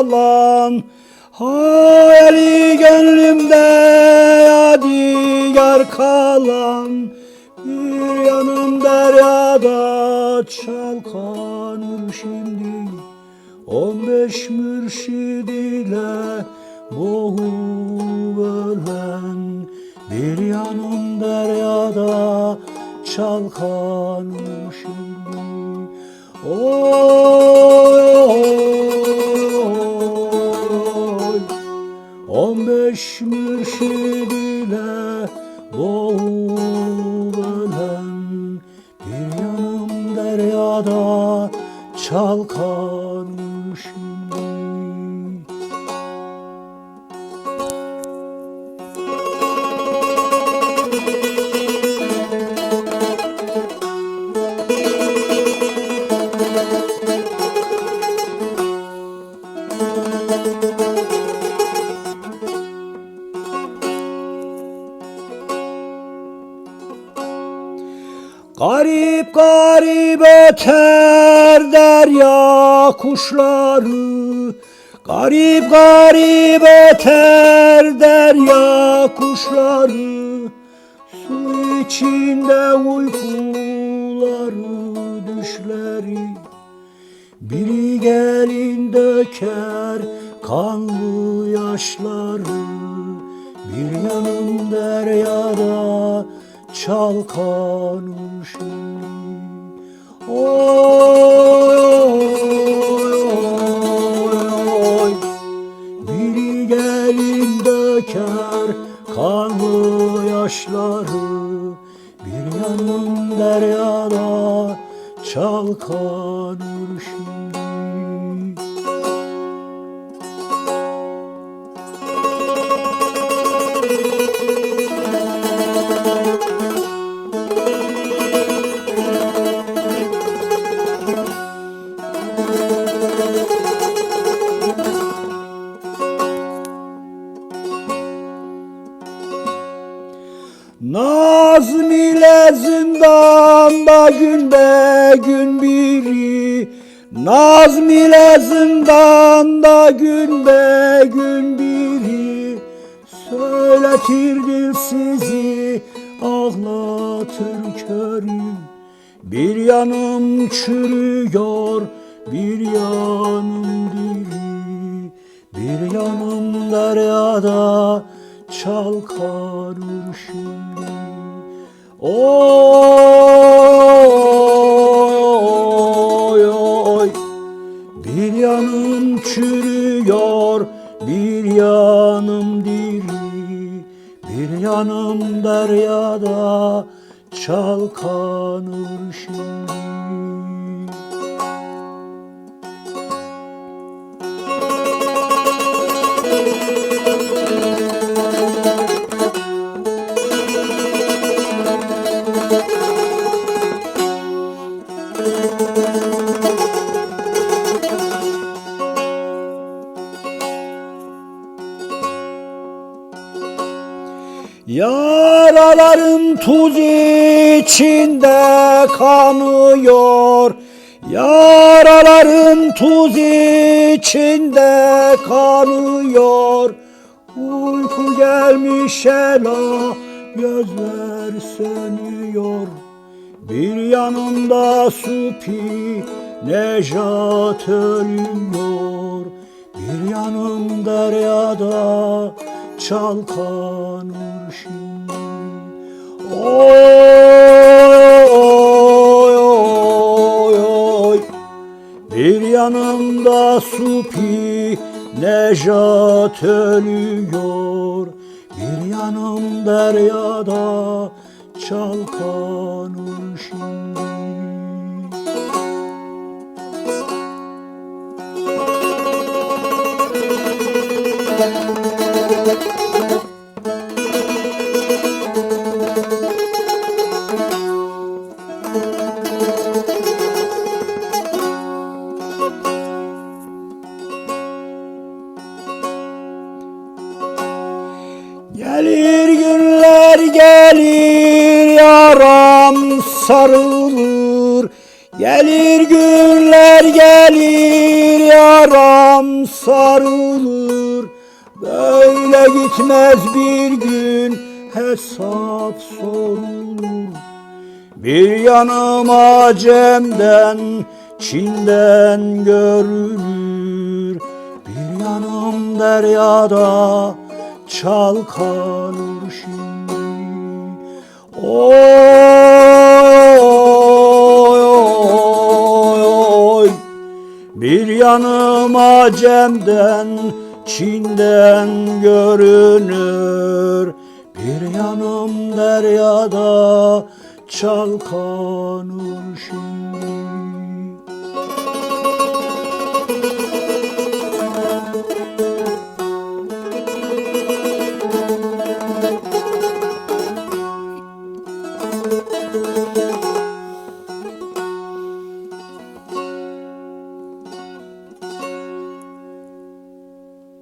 kalan Hayali gönlümde yadigar kalan. Bir yanım deryada çalkanır şimdi. On beş mürşid ile boğulen Bir yanım deryada çalkanır şimdi. Oy oy On beş mürşid Garip garip öter derya kuşları. Garip garip öter derya kuşları. Su içinde uykuları düşleri. Biri gelin döker kanlı yaşları. Bir yanım deryada çalkanır şimdi Oy oy oy Biri gelin döker kanlı yaşları. Bir yanım deryada çalkanır şimdi zindanda gün biri Nazım ile zindanda gün be gün biri. Söyletir dil sizi ağlatır körü. Bir yanım çürüyor bir yanım diri. Bir yanım deryada çalkanır şimdi Oy Yaralarım tuz içinde kanıyor. Yaralarım tuz içinde kanıyor. Uyku gelmiş ela gözler sönüyor. Bir yanımda supi Nejat ölüyor. Bir yanım deryada çalkanır şimdi Oy oy oy oy Bir yanımda supi Nejat ölüyor Bir yanım deryada çalkanır şimdi sarılır. Gelir günler gelir yaram sarılır. Böyle gitmez bir gün hesap sorulur. Bir yanım Acem'den Çin'den görülür. Bir yanım deryada çalkanır şimdi. Oy Bir yanım Acem'den Çin'den görünür. Bir yanım deryada çalkanır şimdi